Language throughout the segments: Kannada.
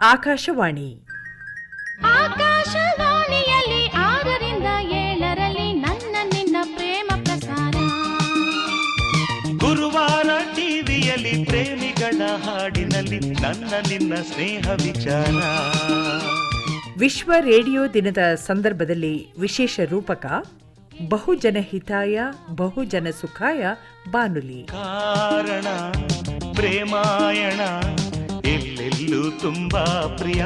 ಆಕಾಶವಾಣಿ. ಆಕಾಶವಾಣಿಯಲ್ಲಿ ಆರರಿಂದ ಏಳರಲ್ಲಿ ನನ್ನ ನಿನ್ನ ಪ್ರೇಮ ಪ್ರಸಾರ. ಗುರುವಾರ ಟಿವಿಯಲ್ಲಿ ಪ್ರೇಮಿಗಳ ಹಾಡಿನಲ್ಲಿ ನನ್ನ ನಿನ್ನ ಸ್ನೇಹ ವಿಚಾರ. ವಿಶ್ವ ರೇಡಿಯೋ ದಿನದ ಸಂದರ್ಭದಲ್ಲಿ ವಿಶೇಷ ರೂಪಕ ಬಹುಜನ ಹಿತಾಯ ಬಹುಜನ ಸುಖಾಯ ಬಾನುಲಿ. ಕಾರಣ ಪ್ರೇಮಾಯಣ ಎಲ್ಲೆಲ್ಲೂ ತುಂಬಾ ಪ್ರಿಯ.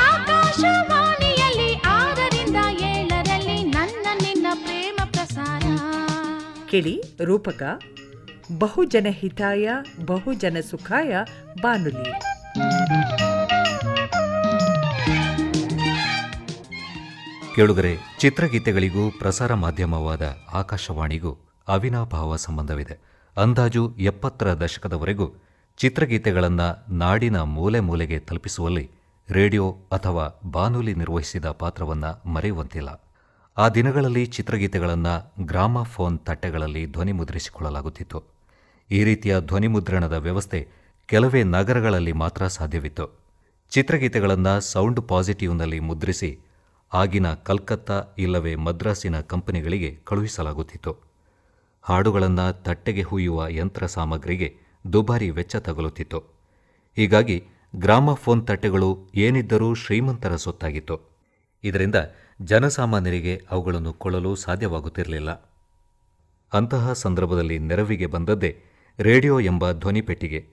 ಆಕಾಶವಾಣಿಯಲ್ಲಿ ಆರರಿಂದ ಏಳರಲ್ಲಿ ನನ್ನ ನಿನ್ನ ಪ್ರೇಮ ಪ್ರಸಾರ. ಕೇಳಿ ರೂಪಕ ಬಹುಜನ ಹಿತಾಯ ಬಹುಜನ ಸುಖಾಯ ಬಾನುಲಿ. ಕೇಳುಗರೆ ಚಿತ್ರಗೀತೆಗಳಿಗೂ ಪ್ರಸಾರ ಮಾಧ್ಯಮವಾದ ಆಕಾಶವಾಣಿಗೂ ಅವಿನಾಭಾವ ಸಂಬಂಧವಿದೆ. ಅಂದಾಜು ಎಪ್ಪತ್ತರ ದಶಕದವರೆಗೂ ಚಿತ್ರಗೀತೆಗಳನ್ನು ನಾಡಿನ ಮೂಲೆ ಮೂಲೆಗೆ ತಲುಪಿಸುವಲ್ಲಿ ರೇಡಿಯೋ ಅಥವಾ ಬಾನುಲಿ ನಿರ್ವಹಿಸಿದ ಪಾತ್ರವನ್ನು ಮರೆಯುವಂತಿಲ್ಲ. ಆ ದಿನಗಳಲ್ಲಿ ಚಿತ್ರಗೀತೆಗಳನ್ನು ಗ್ರಾಮಫೋನ್ ತಟ್ಟೆಗಳಲ್ಲಿ ಧ್ವನಿಮುದ್ರಿಸಿಕೊಳ್ಳಲಾಗುತ್ತಿತ್ತು ಈ ರೀತಿಯ ಧ್ವನಿಮುದ್ರಣದ ವ್ಯವಸ್ಥೆ ಕೆಲವೇ ನಗರಗಳಲ್ಲಿ ಮಾತ್ರ ಸಾಧ್ಯವಿತ್ತು. ಚಿತ್ರಗೀತೆಗಳನ್ನು ಸೌಂಡ್ ಪಾಸಿಟಿವ್ನಲ್ಲಿ ಮುದ್ರಿಸಿ ಆಗಿನ ಕಲ್ಕತ್ತಾ ಇಲ್ಲವೇ ಮದ್ರಾಸಿನ ಕಂಪನಿಗಳಿಗೆ ಕಳುಹಿಸಲಾಗುತ್ತಿತ್ತು. ಹಾಡುಗಳನ್ನು ತಟ್ಟೆಗೆ ಹುಯ್ಯುವ ಯಂತ್ರ ಸಾಮಗ್ರಿಗೆ ದುಬಾರಿ ವೆಚ್ಚ ತಗುಲುತ್ತಿತ್ತು. ಹೀಗಾಗಿ ಗ್ರಾಮಫೋನ್ ತಟ್ಟೆಗಳು ಏನಿದ್ದರೂ ಶ್ರೀಮಂತರ ಸೊತ್ತಾಗಿತ್ತು. ಇದರಿಂದ ಜನಸಾಮಾನ್ಯರಿಗೆ ಅವುಗಳನ್ನು ಕೊಳ್ಳಲು ಸಾಧ್ಯವಾಗುತ್ತಿರಲಿಲ್ಲ. ಅಂತಹ ಸಂದರ್ಭದಲ್ಲಿ ನೆರವಿಗೆ ಬಂದದ್ದೇ ರೇಡಿಯೋ ಎಂಬ ಧ್ವನಿಪೆಟ್ಟಿಗೆ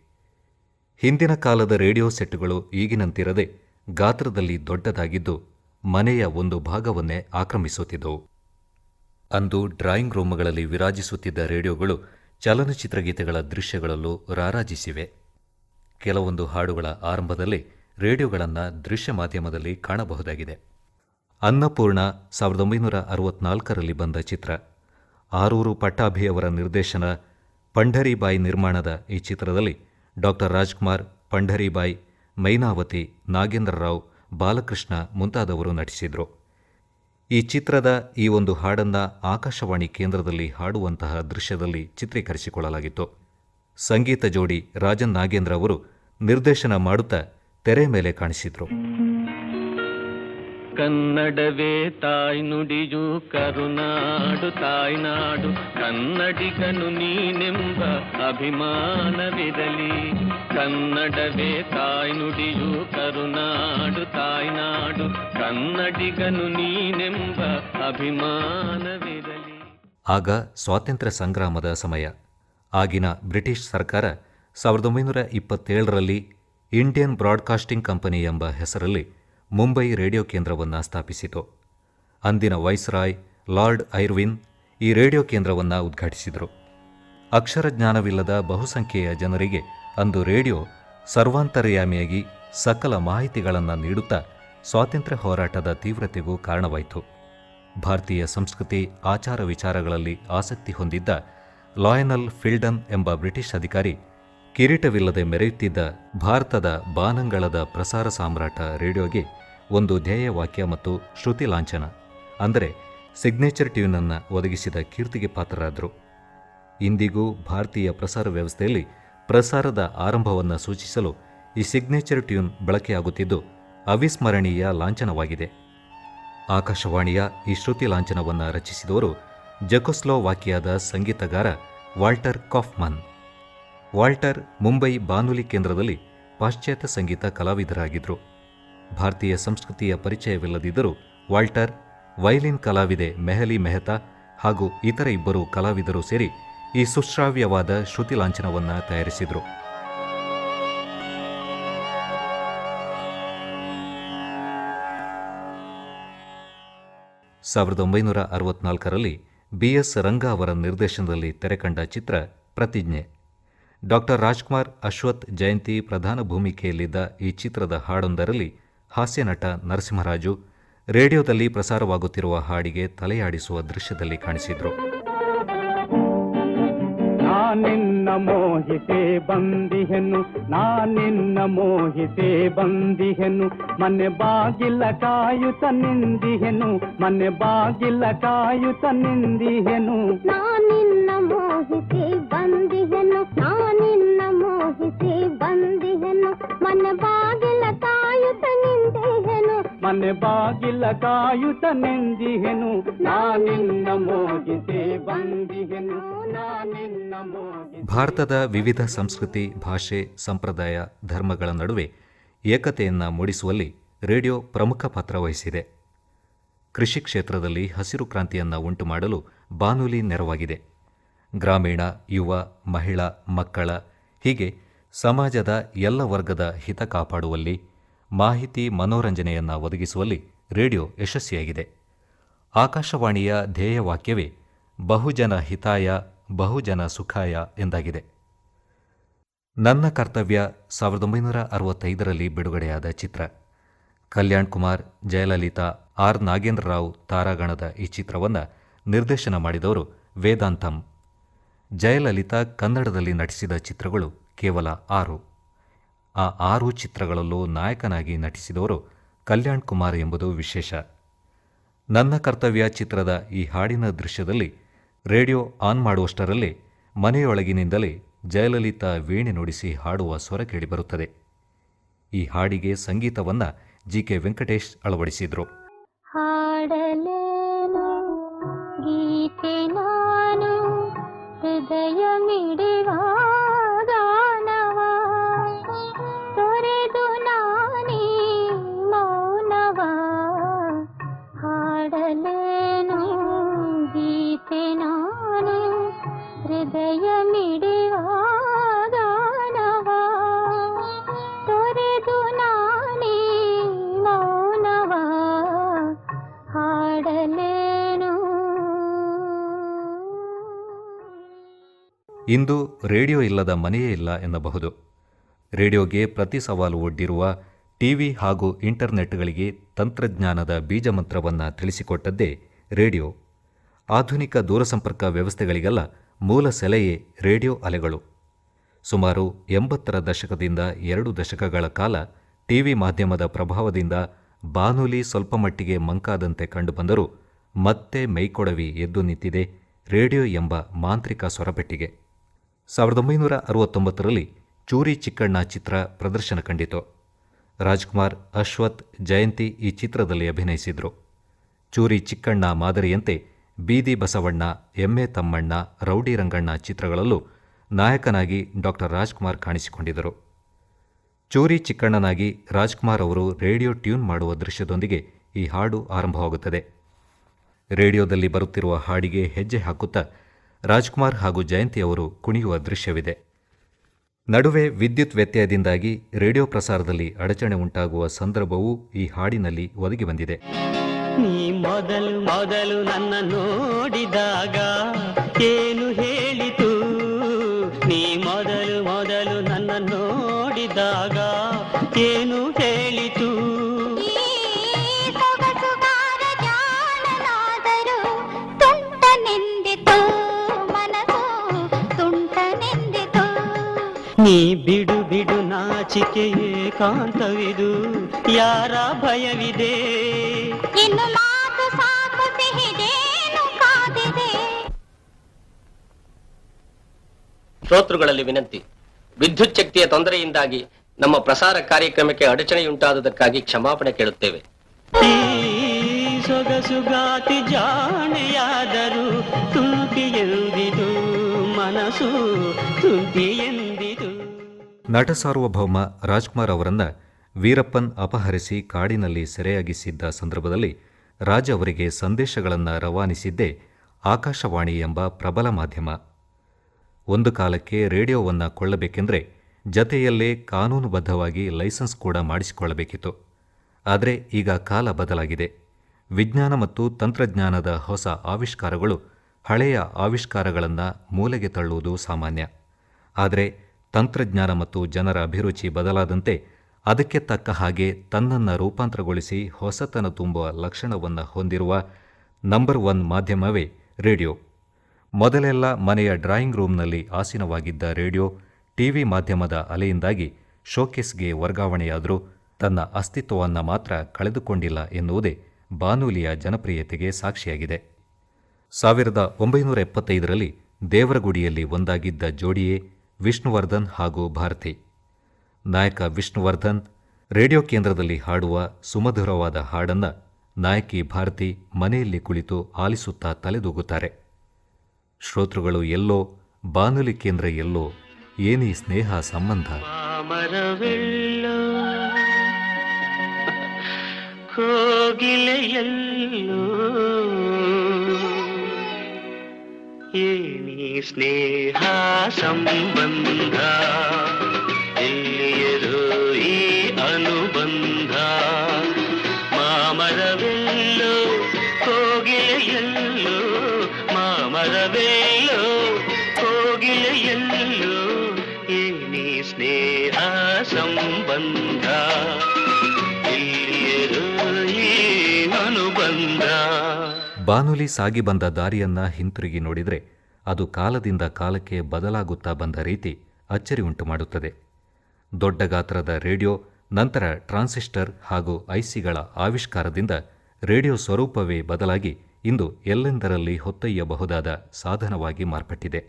ಹಿಂದಿನ ಕಾಲದ ರೇಡಿಯೋ ಸೆಟ್ಗಳು ಈಗಿನಂತಿರದೆ ಗಾತ್ರದಲ್ಲಿ ದೊಡ್ಡದಾಗಿದ್ದು ಮನೆಯ ಒಂದು ಭಾಗವನ್ನೇ ಆಕ್ರಮಿಸುತ್ತಿದ್ದವು. ಅಂದು ಡ್ರಾಯಿಂಗ್ ರೂಮ್ಗಳಲ್ಲಿ ವಿರಾಜಿಸುತ್ತಿದ್ದ ರೇಡಿಯೋಗಳು ಚಲನಚಿತ್ರಗೀತೆಗಳ ದೃಶ್ಯಗಳಲ್ಲೂ ರಾರಾಜಿಸಿವೆ. ಕೆಲವೊಂದು ಹಾಡುಗಳ ಆರಂಭದಲ್ಲಿ ರೇಡಿಯೋಗಳನ್ನು ದೃಶ್ಯ ಮಾಧ್ಯಮದಲ್ಲಿ ಕಾಣಬಹುದಾಗಿದೆ. ಅನ್ನಪೂರ್ಣ ಸಾವಿರದ ಒಂಬೈನೂರ ಅರವತ್ನಾಲ್ಕರಲ್ಲಿ ಬಂದ ಚಿತ್ರ. ಆರೂರು ಪಟ್ಟಾಭಿಯವರ ನಿರ್ದೇಶನ ಪಂಢರಿಬಾಯಿ ನಿರ್ಮಾಣದ ಈ ಚಿತ್ರದಲ್ಲಿ ಡಾಕ್ಟರ್ ರಾಜ್ಕುಮಾರ್, ಪಂಢರಿಬಾಯಿ, ಮೈನಾವತಿ, ನಾಗೇಂದ್ರ ರಾವ್, ಬಾಲಕೃಷ್ಣ ಮುಂತಾದವರು ನಟಿಸಿದರು. ಈ ಚಿತ್ರದ ಈ ಒಂದು ಹಾಡನ್ನು ಆಕಾಶವಾಣಿ ಕೇಂದ್ರದಲ್ಲಿ ಹಾಡುವಂತಹ ದೃಶ್ಯದಲ್ಲಿ ಚಿತ್ರೀಕರಿಸಿಕೊಳ್ಳಲಾಗಿತ್ತು. ಸಂಗೀತ ಜೋಡಿ ರಾಜನ್ ನಾಗೇಂದ್ರ ಅವರು ನಿರ್ದೇಶನ ಮಾಡುತ್ತಾ ತೆರೆ ಮೇಲೆ ಕಾಣಿಸಿದ್ರು. ಕನ್ನಡವೇ ತಾಯಿ ನುಡಿಯು ಕರುನಾಡು ತಾಯ್ನಾಡು ಕನ್ನಡಿಗನು ನೀನೆಂಬ ಅಭಿಮಾನವಿರಲಿ. ಕನ್ನಡವೇ ತಾಯಿ ನುಡಿಯು ಕರುನಾಡು ತಾಯ್ನಾಡು ಕನ್ನಡಿಗನು ನೀನೆಂಬ ಅಭಿಮಾನವಿರಲಿ. ಆಗ ಸ್ವಾತಂತ್ರ್ಯ ಸಂಗ್ರಾಮದ ಸಮಯ. ಆಗಿನ ಬ್ರಿಟಿಷ್ ಸರ್ಕಾರ ಸಾವಿರದ ಒಂಬೈನೂರ ಇಪ್ಪತ್ತೇಳರಲ್ಲಿ ಇಂಡಿಯನ್ ಬ್ರಾಡ್ಕಾಸ್ಟಿಂಗ್ ಕಂಪನಿ ಎಂಬ ಹೆಸರಲ್ಲಿ ಮುಂಬೈ ರೇಡಿಯೋ ಕೇಂದ್ರವನ್ನು ಸ್ಥಾಪಿಸಿತು. ಅಂದಿನ ವೈಸ್ರಾಯ್, ಲಾರ್ಡ್ ಐರ್ವಿನ್ ಈ ರೇಡಿಯೋ ಕೇಂದ್ರವನ್ನು ಉದ್ಘಾಟಿಸಿದರು. ಅಕ್ಷರಜ್ಞಾನವಿಲ್ಲದ ಬಹುಸಂಖ್ಯೆಯ ಜನರಿಗೆ ಅಂದು ರೇಡಿಯೋ ಸರ್ವಾಂತರ್ಯಾಮಿಯಾಗಿ ಸಕಲ ಮಾಹಿತಿಗಳನ್ನು ನೀಡುತ್ತಾ ಸ್ವಾತಂತ್ರ್ಯ ಹೋರಾಟದ ತೀವ್ರತೆಗೂ ಕಾರಣವಾಯಿತು. ಭಾರತೀಯ ಸಂಸ್ಕೃತಿ, ಆಚಾರ ವಿಚಾರಗಳಲ್ಲಿ ಆಸಕ್ತಿ ಹೊಂದಿದ್ದ ಲಾಯನಲ್ ಫಿಲ್ಡನ್ ಎಂಬ ಬ್ರಿಟಿಷ್ ಅಧಿಕಾರಿ ಕಿರೀಟವಿಲ್ಲದೆ ಮೆರೆಯುತ್ತಿದ್ದ ಭಾರತದ ಬಾನಂಗಳದ ಪ್ರಸಾರ ಸಾಮ್ರಾಟ ರೇಡಿಯೋಗೆ ಒಂದು ಧ್ಯೇಯ ವಾಕ್ಯ ಮತ್ತು ಶ್ರುತಿ ಲಾಂಛನ, ಅಂದರೆ ಸಿಗ್ನೇಚರ್ ಟ್ಯೂನನ್ನು ಒದಗಿಸಿದ ಕೀರ್ತಿಗೆ ಪಾತ್ರರಾದರು. ಇಂದಿಗೂ ಭಾರತೀಯ ಪ್ರಸಾರ ವ್ಯವಸ್ಥೆಯಲ್ಲಿ ಪ್ರಸಾರದ ಆರಂಭವನ್ನು ಸೂಚಿಸಲು ಈ ಸಿಗ್ನೇಚರ್ ಟ್ಯೂನ್ ಬಳಕೆಯಾಗುತ್ತಿದ್ದು ಅವಿಸ್ಮರಣೀಯ ಲಾಂಛನವಾಗಿದೆ. ಆಕಾಶವಾಣಿಯ ಈ ಶ್ರುತಿ ಲಾಂಛನವನ್ನು ರಚಿಸಿದವರು ಜಕೊಸ್ಲೋವಾಕಿಯಾದ ಸಂಗೀತಗಾರ ವಾಲ್ಟರ್ ಕಾಫ್ಮನ್. ವಾಲ್ಟರ್ ಮುಂಬೈ ಬಾನುಲಿ ಕೇಂದ್ರದಲ್ಲಿ ಪಾಶ್ಚಾತ್ಯ ಸಂಗೀತ ಕಲಾವಿದರಾಗಿದ್ದರು. ಭಾರತೀಯ ಸಂಸ್ಕೃತಿಯ ಪರಿಚಯವಿಲ್ಲದಿದ್ದರೂ ವಾಲ್ಟರ್ ವೈಲಿನ್ ಕಲಾವಿದೆ ಮೆಹಲಿ ಮೆಹತಾ ಹಾಗೂ ಇತರ ಇಬ್ಬರು ಕಲಾವಿದರು ಸೇರಿ ಈ ಸುಶ್ರಾವ್ಯವಾದ ಶ್ರುತಿ ಲಾಂಛನವನ್ನು ತಯಾರಿಸಿದರು. ಸಾವಿರದ ಒಂಬೈನೂರ ಅರವತ್ನಾಲ್ಕರಲ್ಲಿ ಬಿ ಎಸ್ ರಂಗ ಅವರ ನಿರ್ದೇಶನದಲ್ಲಿ ತೆರೆಕಂಡ ಚಿತ್ರ ಪ್ರತಿಜ್ಞೆ. ಡಾಕ್ಟರ್ ರಾಜ್ಕುಮಾರ್ ಅಶ್ವಥ್ ಜಯಂತಿ ಪ್ರಧಾನ ಭೂಮಿಕೆಯಲ್ಲಿದ್ದ ಈ ಚಿತ್ರದ ಹಾಡೊಂದರಲ್ಲಿ ಹಾಸ್ಯ ನಟ ನರಸಿಂಹರಾಜು ರೇಡಿಯೋದಲ್ಲಿ ಪ್ರಸಾರವಾಗುತ್ತಿರುವ ಹಾಡಿಗೆ ತಲೆಯಾಡಿಸುವ ದೃಶ್ಯದಲ್ಲಿ ಕಾಣಿಸಿದ್ರು. ನಾನಿನ್ನ ಮೋಹಿತೆ ಬಂದಿಹೆನು ನಾನಿನ್ನ ಮೋಹಿತೆ ಬಂದಿಹೆನು ಮನೆ ಬಾಗಿಲ ಕಾಯುತ್ತ ನಿಂದಿಹೆನು ಮನೆ ಬಾಗಿಲ ಕಾಯುತ್ತ ನಿಂದಿಹೆನು ನಾನಿನ್ನ ಮೋಹಿಸಿ ಬಂದಿಹೆನು ನಾನಿನ್ನ ಮೋಹಿಸಿ ಬಂದಿಹೆನು. ಮನೆ ಬಾಗಿಲ ಕಾಯುತ್ತ ನಿಂದಿಹೆನು. ಮನೆ ಬಾಗಿಲ ಕಾಯುತ್ತ ನೆಂದಿಹೆನು. ನಾನಿನ್ನ ಮೋಹಿಸಿ ಬಂದಿಹೆನು. ನಾನಿನ್ನ ಮೋಹಿಸಿ ಭಾರತದ ವಿವಿಧ ಸಂಸ್ಕೃತಿ ಭಾಷೆ ಸಂಪ್ರದಾಯ ಧರ್ಮಗಳ ನಡುವೆ ಏಕತೆಯನ್ನು ಮೂಡಿಸುವಲ್ಲಿ ರೇಡಿಯೋ ಪ್ರಮುಖ ಪಾತ್ರ ವಹಿಸಿದೆ. ಕೃಷಿ ಕ್ಷೇತ್ರದಲ್ಲಿ ಹಸಿರು ಕ್ರಾಂತಿಯನ್ನು ಉಂಟುಮಾಡಲು ಬಾನುಲಿ ನೆರವಾಗಿದೆ. ಗ್ರಾಮೀಣ, ಯುವ, ಮಹಿಳಾ, ಮಕ್ಕಳ, ಹೀಗೆ ಸಮಾಜದ ಎಲ್ಲ ವರ್ಗದ ಹಿತ ಕಾಪಾಡುವಲ್ಲಿ ಮಾಹಿತಿ, ಮನೋರಂಜನೆಯನ್ನು ಒದಗಿಸುವಲ್ಲಿ ರೇಡಿಯೋ ಯಶಸ್ವಿಯಾಗಿದೆ. ಆಕಾಶವಾಣಿಯ ಧ್ಯೇಯವಾಕ್ಯವೇ ಬಹುಜನ ಹಿತಾಯ, ಬಹುಜನ ಸುಖಾಯ ಎಂದಾಗಿದೆ. ನನ್ನ ಕರ್ತವ್ಯ ಸಾವಿರದ ಒಂಬೈನೂರ ಅರವತ್ತೈದರಲ್ಲಿ ಬಿಡುಗಡೆಯಾದ ಚಿತ್ರ. ಕಲ್ಯಾಣ್ ಕುಮಾರ್, ಜಯಲಲಿತಾ, ಆರ್ ನಾಗೇಂದ್ರ ರಾವ್ ತಾರಾಗಣದ ಈ ಚಿತ್ರವನ್ನು ನಿರ್ದೇಶನ ಮಾಡಿದವರು ವೇದಾಂತಂ. ಜಯಲಲಿತಾ ಕನ್ನಡದಲ್ಲಿ ನಟಿಸಿದ ಚಿತ್ರಗಳು ಕೇವಲ ಆರು. ಆ ಆರು ಚಿತ್ರಗಳಲ್ಲೂ ನಾಯಕನಾಗಿ ನಟಿಸಿದವರು ಕಲ್ಯಾಣ್ ಕುಮಾರ್ ಎಂಬುದು ವಿಶೇಷ. ನನ್ನ ಕರ್ತವ್ಯ ಚಿತ್ರದ ಈ ಹಾಡಿನ ದೃಶ್ಯದಲ್ಲಿ ರೇಡಿಯೋ ಆನ್ ಮಾಡುವಷ್ಟರಲ್ಲಿ ಮನೆಯೊಳಗಿನಿಂದಲೇ ಜಯಲಲಿತಾ ವೀಣೆ ನುಡಿಸಿ ಹಾಡುವ ಸ್ವರ ಕೇಳಿಬರುತ್ತದೆ. ಈ ಹಾಡಿಗೆ ಸಂಗೀತವನ್ನು ಜಿ ಕೆ ವೆಂಕಟೇಶ್ ಅಳವಡಿಸಿದರು. ಹಾಡಲೇನು ಗೀತೆ ನಾನು ಹೃದಯ ಮಿಡಿವ ಇಂದು ರೇಡಿಯೋ ಇಲ್ಲದ ಮನೆಯೇ ಇಲ್ಲ ಎನ್ನಬಹುದು. ರೇಡಿಯೋಗೆ ಪ್ರತಿ ಸವಾಲು ಒಡ್ಡಿರುವ ಟಿವಿ ಹಾಗೂ ಇಂಟರ್ನೆಟ್ಗಳಿಗೆ ತಂತ್ರಜ್ಞಾನದ ಬೀಜಮಂತ್ರವನ್ನು ತಿಳಿಸಿಕೊಟ್ಟದ್ದೇ ರೇಡಿಯೋ. ಆಧುನಿಕ ದೂರಸಂಪರ್ಕ ವ್ಯವಸ್ಥೆಗಳಿಗೆಲ್ಲ ಮೂಲ ಸೆಲೆಯೇ ರೇಡಿಯೋ ಅಲೆಗಳು. ಸುಮಾರು ಎಂಬತ್ತರ ದಶಕದಿಂದ ಎರಡು ದಶಕಗಳ ಕಾಲ ಟಿವಿ ಮಾಧ್ಯಮದ ಪ್ರಭಾವದಿಂದ ಬಾನುಲಿ ಸ್ವಲ್ಪ ಮಟ್ಟಿಗೆ ಮಂಕಾದಂತೆ ಕಂಡುಬಂದರೂ ಮತ್ತೆ ಮೈಕೊಡವಿ ಎದ್ದು ನಿಂತಿದೆ ರೇಡಿಯೋ ಎಂಬ ಮಾಂತ್ರಿಕ ಸ್ವರಪೆಟ್ಟಿಗೆ ಸಾವಿರದ ಒಂಬೈನೂರ ಅರವತ್ತೊಂಬತ್ತರಲ್ಲಿ ಚೂರಿ ಚಿಕ್ಕಣ್ಣ ಚಿತ್ರ ಪ್ರದರ್ಶನ ಕಂಡಿತು. ರಾಜ್ಕುಮಾರ್ ಅಶ್ವಥ್ ಜಯಂತಿ ಈ ಚಿತ್ರದಲ್ಲಿ ಅಭಿನಯಿಸಿದರು. ಚೂರಿ ಚಿಕ್ಕಣ್ಣ ಮಾದರಿಯಂತೆ ಬೀದಿ ಬಸವಣ್ಣ, ಎಮ್ಮೆ ತಮ್ಮಣ್ಣ, ರೌಡಿ ರಂಗಣ್ಣ ಚಿತ್ರಗಳಲ್ಲೂ ನಾಯಕನಾಗಿ ಡಾಕ್ಟರ್ ರಾಜ್ಕುಮಾರ್ ಕಾಣಿಸಿಕೊಂಡಿದ್ದರು. ಚೂರಿ ಚಿಕ್ಕಣ್ಣನಾಗಿ ರಾಜ್ಕುಮಾರ್ ಅವರು ರೇಡಿಯೋ ಟ್ಯೂನ್ ಮಾಡುವ ದೃಶ್ಯದೊಂದಿಗೆ ಈ ಹಾಡು ಆರಂಭವಾಗುತ್ತದೆ. ರೇಡಿಯೋದಲ್ಲಿ ಬರುತ್ತಿರುವ ಹಾಡಿಗೆ ಹೆಜ್ಜೆ ಹಾಕುತ್ತಾ ರಾಜ್ಕುಮಾರ್ ಹಾಗೂ ಜಯಂತಿ ಅವರು ಕುಣಿಯುವ ದೃಶ್ಯವಿದೆ. ನಡುವೆ ವಿದ್ಯುತ್ ವ್ಯತ್ಯಯದಿಂದಾಗಿ ರೇಡಿಯೋ ಪ್ರಸಾರದಲ್ಲಿ ಅಡಚಣೆ ಉಂಟಾಗುವ ಸಂದರ್ಭವೂ ಈ ಹಾಡಿನಲ್ಲಿ ಒದಗಿ ಬಂದಿದೆ. ನೀ ಮೊದಲು ಮೊದಲು ನನ್ನ ನೋಡಿದಾಗ ನೀ ಬಿಡು ಬಿಡು ನಾಚಿಕೆ ಕಾಂತವಿದು ಯಾರ ಭಯವಿದೆ? ಇನ್ನು ಮಾತು ಸಾಕು ಸಿಹಿದೇನು ಕಾದಿದೆ? ಶ್ರೋತೃಗಳಲ್ಲಿ ವಿನಂತಿ ವಿದ್ಯುತ್ ಶಕ್ತಿಯ ತೊಂದರೆಯಿಂದಾಗಿ ನಮ್ಮ ಪ್ರಸಾರ ಕಾರ್ಯಕ್ರಮಕ್ಕೆ ಅಡಚಣೆಯುಂಟಾದುದಕ್ಕಾಗಿ ಕ್ಷಮಾಪಣೆ ಕೇಳುತ್ತೇವೆ. ಈ ಸೊಗಸುಗಾತಿ ಜಾಣೆಯಾದರೂ ತುಂಟಿ ಎಂದಿದು ಮನಸ್ಸು? ತುಂಟಿ ಎಂದಿದು ನಟ ಸಾರ್ವಭೌಮ ರಾಜ್ಕುಮಾರ್ ಅವರನ್ನು ವೀರಪ್ಪನ್ ಅಪಹರಿಸಿ ಕಾಡಿನಲ್ಲಿ ಸೆರೆಯಾಗಿಸಿದ್ದ ಸಂದರ್ಭದಲ್ಲಿ ರಾಜ್ ಅವರಿಗೆ ಸಂದೇಶಗಳನ್ನು ರವಾನಿಸಿದ್ದೇ ಆಕಾಶವಾಣಿ ಎಂಬ ಪ್ರಬಲ ಮಾಧ್ಯಮ. ಒಂದು ಕಾಲಕ್ಕೆ ರೇಡಿಯೋವನ್ನು ಕೊಳ್ಳಬೇಕೆಂದರೆ ಜತೆಯಲ್ಲೇ ಕಾನೂನುಬದ್ಧವಾಗಿ ಲೈಸೆನ್ಸ್ ಕೂಡ ಮಾಡಿಸಿಕೊಳ್ಳಬೇಕಿತ್ತು. ಆದರೆ ಈಗ ಕಾಲ ಬದಲಾಗಿದೆ. ವಿಜ್ಞಾನ ಮತ್ತು ತಂತ್ರಜ್ಞಾನದ ಹೊಸ ಆವಿಷ್ಕಾರಗಳು ಹಳೆಯ ಆವಿಷ್ಕಾರಗಳನ್ನು ಮೂಲೆಗೆ ತಳ್ಳುವುದು ಸಾಮಾನ್ಯ. ಆದರೆ ತಂತ್ರಜ್ಞಾನ ಮತ್ತು ಜನರ ಅಭಿರುಚಿ ಬದಲಾದಂತೆ ಅದಕ್ಕೆ ತಕ್ಕ ಹಾಗೆ ತನ್ನನ್ನು ರೂಪಾಂತರಗೊಳಿಸಿ ಹೊಸತನ ತುಂಬುವ ಲಕ್ಷಣವನ್ನು ಹೊಂದಿರುವ ನಂಬರ್ ಒನ್ ಮಾಧ್ಯಮವೇ ರೇಡಿಯೋ. ಮೊದಲೆಲ್ಲ ಮನೆಯ ಡ್ರಾಯಿಂಗ್ ರೂಮ್ನಲ್ಲಿ ಆಸೀನವಾಗಿದ್ದ ರೇಡಿಯೋ, ಟಿವಿ ಮಾಧ್ಯಮದ ಅಲೆಯಿಂದಾಗಿ ಶೋಕೇಸ್ಗೆ ವರ್ಗಾವಣೆಯಾದರೂ ತನ್ನ ಅಸ್ತಿತ್ವವನ್ನು ಮಾತ್ರ ಕಳೆದುಕೊಂಡಿಲ್ಲ ಎನ್ನುವುದೇ ಬಾನುಲಿಯ ಜನಪ್ರಿಯತೆಗೆ ಸಾಕ್ಷಿಯಾಗಿದೆ. ಸಾವಿರದ ಒಂಬೈನೂರ ಎಪ್ಪತ್ತೈದರಲ್ಲಿ ದೇವರಗುಡಿಯಲ್ಲಿ ಒಂದಾಗಿದ್ದ ಜೋಡಿಯೇ ವಿಷ್ಣುವರ್ಧನ್ ಹಾಗೂ ಭಾರತಿ. ನಾಯಕ ವಿಷ್ಣುವರ್ಧನ್ ರೇಡಿಯೋ ಕೇಂದ್ರದಲ್ಲಿ ಹಾಡುವ ಸುಮಧುರವಾದ ಹಾಡನ್ನು ನಾಯಕಿ ಭಾರತಿ ಮನೆಯಲ್ಲಿ ಕುಳಿತು ಆಲಿಸುತ್ತಾ ತಲೆದೂಗುತ್ತಾರೆ. ಶ್ರೋತೃಗಳು ಎಲ್ಲೋ, ಬಾನುಲಿ ಕೇಂದ್ರ ಎಲ್ಲೋ, ಏನೀ ಸ್ನೇಹ ಸಂಬಂಧ? ಕೋಗಿಲೆಯಲ್ಲೋ ಏನಿ ಸ್ನೇಹ ಸಂಬಂಧ ಬಾನುಲಿ ಸಾಗಿ ಬಂದ ದಾರಿಯನ್ನ ಹಿಂತಿರುಗಿ ನೋಡಿದರೆ ಅದು ಕಾಲದಿಂದ ಕಾಲಕ್ಕೆ ಬದಲಾಗುತ್ತಾ ಬಂದ ರೀತಿ ಅಚ್ಚರಿ ಉಂಟು ಮಾಡುತ್ತದೆ. ದೊಡ್ಡ ಗಾತ್ರದ ರೇಡಿಯೋ, ನಂತರ ಟ್ರಾನ್ಸಿಸ್ಟರ್ ಹಾಗೂ ಐಸಿಗಳ ಆವಿಷ್ಕಾರದಿಂದ ರೇಡಿಯೋ ಸ್ವರೂಪವೇ ಬದಲಾಗಿ ಇಂದು ಎಲ್ಲೆಂದರಲ್ಲಿ ಹೊತ್ತೊಯ್ಯಬಹುದಾದ ಸಾಧನವಾಗಿ ಮಾರ್ಪಟ್ಟಿದೆ.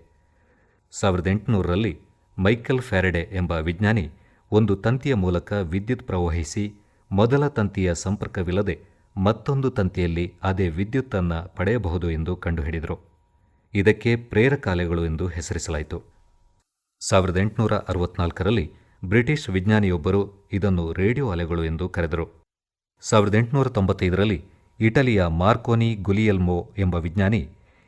ಸಾವಿರದ ಎಂಟುನೂರರಲ್ಲಿ ಮೈಕೆಲ್ ಫ್ಯಾರಡೆ ಎಂಬ ವಿಜ್ಞಾನಿ ಒಂದು ತಂತಿಯ ಮೂಲಕ ವಿದ್ಯುತ್ ಪ್ರವಹಿಸಿ ಮೊದಲ ತಂತಿಯ ಸಂಪರ್ಕವಿಲ್ಲದೆ ಮತ್ತೊಂದು ತಂತಿಯಲ್ಲಿ ಅದೇ ವಿದ್ಯುತ್ತನ್ನು ಪಡೆಯಬಹುದು ಎಂದು ಕಂಡುಹಿಡಿದರು. ಇದಕ್ಕೆ ಪ್ರೇರಕಾಲೆಗಳು ಎಂದು ಹೆಸರಿಸಲಾಯಿತು. ಸಾವಿರದ ಎಂಟುನೂರ ಅರವತ್ನಾಲ್ಕರಲ್ಲಿ ಬ್ರಿಟಿಷ್ ವಿಜ್ಞಾನಿಯೊಬ್ಬರು ಇದನ್ನು ರೇಡಿಯೋ ಅಲೆಗಳು ಎಂದು ಕರೆದರು. ಸಾವಿರದ ಎಂಟುನೂರ ತೊಂಬತ್ತೈದರಲ್ಲಿ ಇಟಲಿಯ ಮಾರ್ಕೋನಿ ಗುಲಿಯಲ್ಮೋ ಎಂಬ ವಿಜ್ಞಾನಿ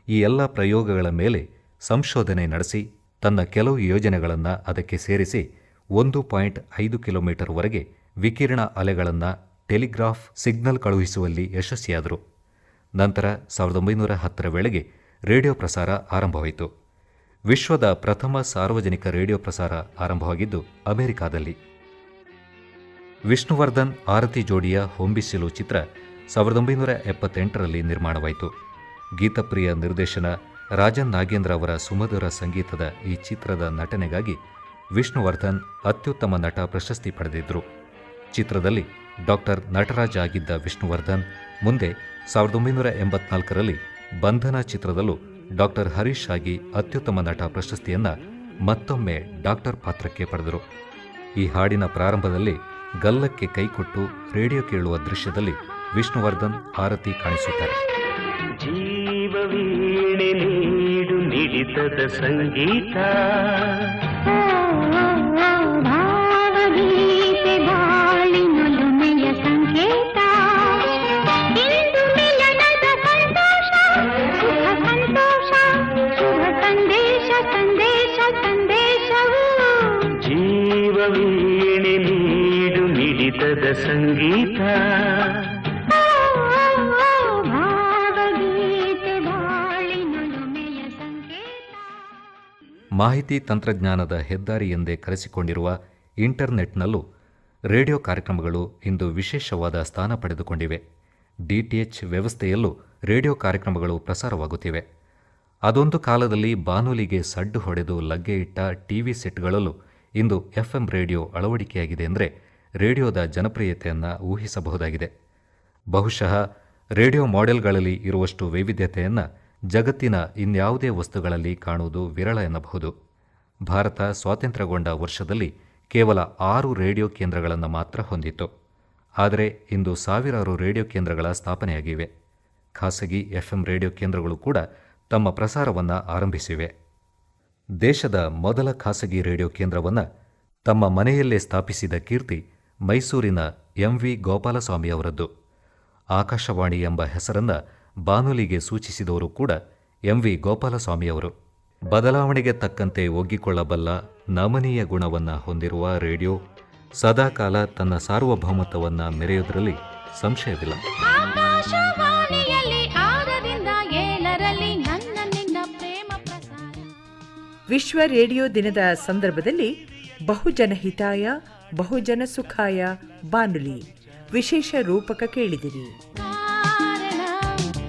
ಈ ಎಲ್ಲ ಪ್ರಯೋಗಗಳ ಮೇಲೆ ಸಂಶೋಧನೆ ನಡೆಸಿ ತನ್ನ ಕೆಲವು ಯೋಜನೆಗಳನ್ನು ಅದಕ್ಕೆ ಸೇರಿಸಿ ಒಂದು ಪಾಯಿಂಟ್ ಐದು ಕಿಲೋಮೀಟರ್ವರೆಗೆ ವಿಕಿರಣ ಅಲೆಗಳನ್ನು ಟೆಲಿಗ್ರಾಫ್ ಸಿಗ್ನಲ್ ಕಳುಹಿಸುವಲ್ಲಿ ಯಶಸ್ವಿಯಾದರು. ನಂತರ ಸಾವಿರದ ಒಂಬೈನೂರ ಹತ್ತರ ವೇಳೆಗೆ ರೇಡಿಯೋ ಪ್ರಸಾರ ಆರಂಭವಾಯಿತು. ವಿಶ್ವದ ಪ್ರಥಮ ಸಾರ್ವಜನಿಕ ರೇಡಿಯೋ ಪ್ರಸಾರ ಆರಂಭವಾಗಿದ್ದು ಅಮೆರಿಕಾದಲ್ಲಿ. ವಿಷ್ಣುವರ್ಧನ್ ಆರತಿ ಜೋಡಿಯ ಹೊಂಬಿಸಿಲು ಚಿತ್ರ ಸಾವಿರದ ಒಂಬೈನೂರ ಎಪ್ಪತ್ತೆಂಟರಲ್ಲಿ ನಿರ್ಮಾಣವಾಯಿತು. ಗೀತಪ್ರಿಯ ನಿರ್ದೇಶನ ರಾಜನ್ ನಾಗೇಂದ್ರ ಅವರ ಸುಮಧುರ ಸಂಗೀತದ ಈ ಚಿತ್ರದ ನಟನೆಗಾಗಿ ವಿಷ್ಣುವರ್ಧನ್ ಅತ್ಯುತ್ತಮ ನಟ ಪ್ರಶಸ್ತಿ ಪಡೆದಿದ್ದರು ಚಿತ್ರದಲ್ಲಿ ಡಾಕ್ಟರ್ ನಟರಾಜ್ ಆಗಿದ್ದ ವಿಷ್ಣುವರ್ಧನ್, ಮುಂದೆ ಸಾವಿರದ ಒಂಬೈನೂರ ಎಂಬತ್ನಾಲ್ಕರಲ್ಲಿ ಬಂಧನ ಚಿತ್ರದಲ್ಲೂ ಡಾಕ್ಟರ್ ಹರೀಶ್ ಆಗಿ ಅತ್ಯುತ್ತಮ ನಟ ಪ್ರಶಸ್ತಿಯನ್ನ ಮತ್ತೊಮ್ಮೆ ಡಾಕ್ಟರ್ ಪಾತ್ರಕ್ಕೆ ಪಡೆದರು. ಈ ಹಾಡಿನ ಪ್ರಾರಂಭದಲ್ಲಿ ಗಲ್ಲಕ್ಕೆ ಕೈಕೊಟ್ಟು ರೇಡಿಯೋ ಕೇಳುವ ದೃಶ್ಯದಲ್ಲಿ ವಿಷ್ಣುವರ್ಧನ್ ಆರತಿ ಕಾಣಿಸುತ್ತಾರೆ. ನೀಡು ಸಂಗೀತ. ಸಂಗೀತ. ಮಾಹಿತಿ ತಂತ್ರಜ್ಞಾನದ ಹೆದ್ದಾರಿ ಎಂದೇ ಕರೆಸಿಕೊಂಡಿರುವ ಇಂಟರ್ನೆಟ್ನಲ್ಲೂ ರೇಡಿಯೋ ಕಾರ್ಯಕ್ರಮಗಳು ಇಂದು ವಿಶೇಷವಾದ ಸ್ಥಾನ ಪಡೆದುಕೊಂಡಿವೆ. ಡಿಟಿಎಚ್ ವ್ಯವಸ್ಥೆಯಲ್ಲೂ ರೇಡಿಯೋ ಕಾರ್ಯಕ್ರಮಗಳು ಪ್ರಸಾರವಾಗುತ್ತಿವೆ. ಅದೊಂದು ಕಾಲದಲ್ಲಿ ಬಾನುಲಿಗೆ ಸಡ್ಡು ಹೊಡೆದು ಲಗ್ಗೆ ಇಟ್ಟ ಟಿವಿ ಸೆಟ್ಗಳಲ್ಲೂ ಇಂದು ಎಫ್ಎಂ ರೇಡಿಯೋ ಅಳವಡಿಕೆಯಾಗಿದೆ ಅಂದರೆ ರೇಡಿಯೋದ ಜನಪ್ರಿಯತೆಯನ್ನು ಊಹಿಸಬಹುದಾಗಿದೆ. ಬಹುಶಃ ರೇಡಿಯೋ ಮಾಡೆಲ್ಗಳಲ್ಲಿ ಇರುವಷ್ಟು ವೈವಿಧ್ಯತೆಯನ್ನು ಜಗತ್ತಿನ ಇನ್ಯಾವುದೇ ವಸ್ತುಗಳಲ್ಲಿ ಕಾಣುವುದು ವಿರಳ ಎನ್ನಬಹುದು. ಭಾರತ ಸ್ವಾತಂತ್ರ್ಯಗೊಂಡ ವರ್ಷದಲ್ಲಿ ಕೇವಲ ಆರು ರೇಡಿಯೋ ಕೇಂದ್ರಗಳನ್ನು ಮಾತ್ರ ಹೊಂದಿತ್ತು. ಆದರೆ ಇಂದು ಸಾವಿರಾರು ರೇಡಿಯೋ ಕೇಂದ್ರಗಳ ಸ್ಥಾಪನೆಯಾಗಿವೆ. ಖಾಸಗಿ ಎಫ್ಎಂ ರೇಡಿಯೋ ಕೇಂದ್ರಗಳು ಕೂಡ ತಮ್ಮ ಪ್ರಸಾರವನ್ನು ಆರಂಭಿಸಿವೆ. ದೇಶದ ಮೊದಲ ಖಾಸಗಿ ರೇಡಿಯೋ ಕೇಂದ್ರವನ್ನು ತಮ್ಮ ಮನೆಯಲ್ಲೇ ಸ್ಥಾಪಿಸಿದ ಕೀರ್ತಿ ಮೈಸೂರಿನ ಎಂ ವಿ ಗೋಪಾಲಸ್ವಾಮಿ ಅವರದ್ದು. ಆಕಾಶವಾಣಿ ಎಂಬ ಹೆಸರನ್ನ ಬಾನುಲಿಗೆ ಸೂಚಿಸಿದವರು ಕೂಡ ಎಂ ವಿ ಗೋಪಾಲಸ್ವಾಮಿಯವರು ಬದಲಾವಣೆಗೆ ತಕ್ಕಂತೆ ಒಗ್ಗಿಕೊಳ್ಳಬಲ್ಲ ನಮನೀಯ ಗುಣವನ್ನು ಹೊಂದಿರುವ ರೇಡಿಯೋ ಸದಾಕಾಲ ತನ್ನ ಸಾರ್ವಭೌಮತ್ವವನ್ನ ಮೆರೆಯುವುದರಲ್ಲಿ ಸಂಶಯವಿಲ್ಲ. ಆಕಾಶವಾಣಿಯಲ್ಲಿ ಆರರಿಂದ ಏಳರಲ್ಲಿ ನನ್ನ ನಿನ್ನ ಪ್ರೇಮ ಪ್ರಸಾರ. ವಿಶ್ವ ರೇಡಿಯೋ ದಿನದ ಸಂದರ್ಭದಲ್ಲಿ ಬಹುಜನ ಹಿತಾಯ ಬಹುಜನ ಸುಖಾಯ ಬಾನುಲಿ. ವಿಶೇಷ ರೂಪಕ ಕೇಳಿದಿರಿ. ಪ್ರಸ್ತುತಿ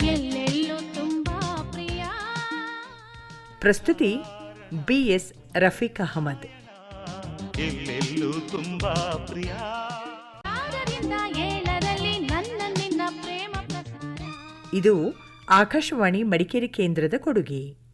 ಬಿ ಎಸ್ ತುಂಬಾ ಪ್ರಿಯ. ಪ್ರಸ್ತುತಿ ಬಿಎಸ್ ರಫೀಕ್ ಅಹಮದ್. ಎಲ್ಲೆಲ್ಲೂ ತುಂಬಾ ಪ್ರಿಯ. ಆರರಿಂದ ಏಳರಲ್ಲಿ ನನ್ನ ನಿನ್ನ ಪ್ರೇಮ ಪ್ರಸಾರ. ಇದು ಆಕಾಶವಾಣಿ ಮಡಿಕೇರಿ ಕೇಂದ್ರದ ಕೊಡುಗೆ.